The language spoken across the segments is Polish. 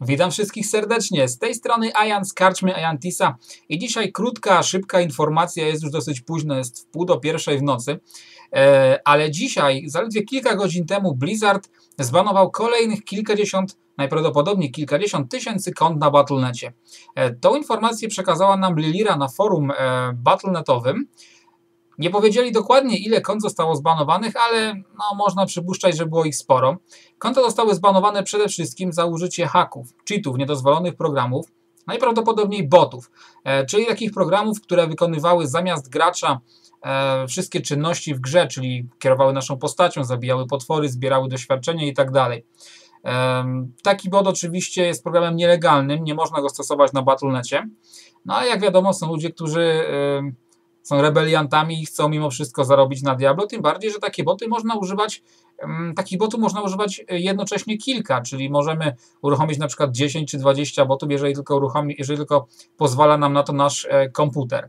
Witam wszystkich serdecznie. Z tej strony Ajan z Karczmy Ajantisa i dzisiaj krótka, szybka informacja, jest już dosyć późno, jest w pół do pierwszej w nocy, e, ale dzisiaj, zaledwie kilka godzin temu Blizzard zbanował kolejnych kilkadziesiąt, najprawdopodobniej kilkadziesiąt tysięcy kont na Battle.necie. E, tą informację przekazała nam Lilira na forum e, Battle.netowym. Nie powiedzieli dokładnie, ile kont zostało zbanowanych, ale no, można przypuszczać, że było ich sporo. Konta zostały zbanowane przede wszystkim za użycie haków, cheatów, niedozwolonych programów, najprawdopodobniej botów, e, czyli takich programów, które wykonywały zamiast gracza e, wszystkie czynności w grze, czyli kierowały naszą postacią, zabijały potwory, zbierały doświadczenie itd. E, taki bot oczywiście jest programem nielegalnym, nie można go stosować na Battle.necie, no ale jak wiadomo są ludzie, którzy są rebeliantami i chcą mimo wszystko zarobić na Diablo, tym bardziej, że takie boty można używać, takich botów można używać e, jednocześnie kilka, czyli możemy uruchomić na przykład 10 czy 20 botów, jeżeli tylko, uruchomi, jeżeli tylko pozwala nam na to nasz e, komputer.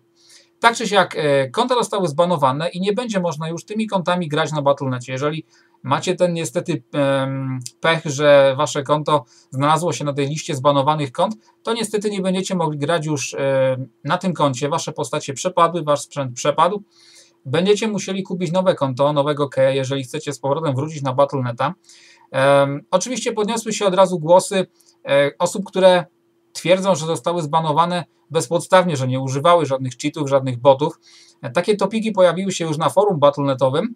Tak czy siak, e, konta zostały zbanowane i nie będzie można już tymi kontami grać na Battle.necie. Jeżeli macie ten niestety pech, że wasze konto znalazło się na tej liście zbanowanych kont, to niestety nie będziecie mogli grać już na tym koncie. Wasze postacie przepadły, wasz sprzęt przepadł. Będziecie musieli kupić nowe konto, nowego keya, jeżeli chcecie z powrotem wrócić na Battle.neta. oczywiście podniosły się od razu głosy e, osób, które twierdzą, że zostały zbanowane bezpodstawnie, że nie używały żadnych cheatów, żadnych botów. E, takie topiki pojawiły się już na forum Battle.netowym,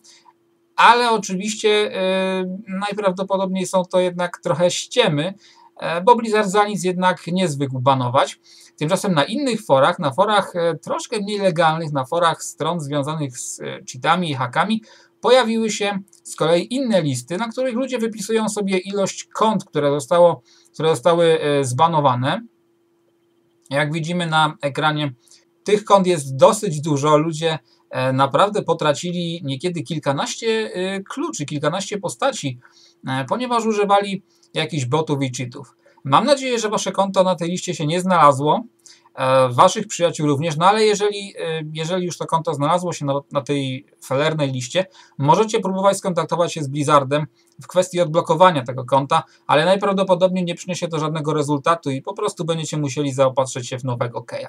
ale oczywiście yy, najprawdopodobniej są to jednak trochę ściemy, yy, bo Blizzard za nic jednak nie zwykł banować. Tymczasem na innych forach, na forach yy, troszkę mniej legalnych, na forach stron związanych z cheatami i hakami, pojawiły się z kolei inne listy, na których ludzie wypisują sobie ilość kont, które, zostało, które zostały zbanowane. Jak widzimy na ekranie, tych kont jest dosyć dużo. Ludzie E, naprawdę potracili niekiedy kilkanaście e, kluczy, kilkanaście postaci, e, ponieważ używali jakichś botów i cheatów. Mam nadzieję, że wasze konto na tej liście się nie znalazło, waszych przyjaciół również, no ale jeżeli, jeżeli już to konto znalazło się na, na tej felernej liście, możecie próbować skontaktować się z Blizzardem w kwestii odblokowania tego konta, ale najprawdopodobniej nie przyniesie to żadnego rezultatu i po prostu będziecie musieli zaopatrzyć się w nowego keya.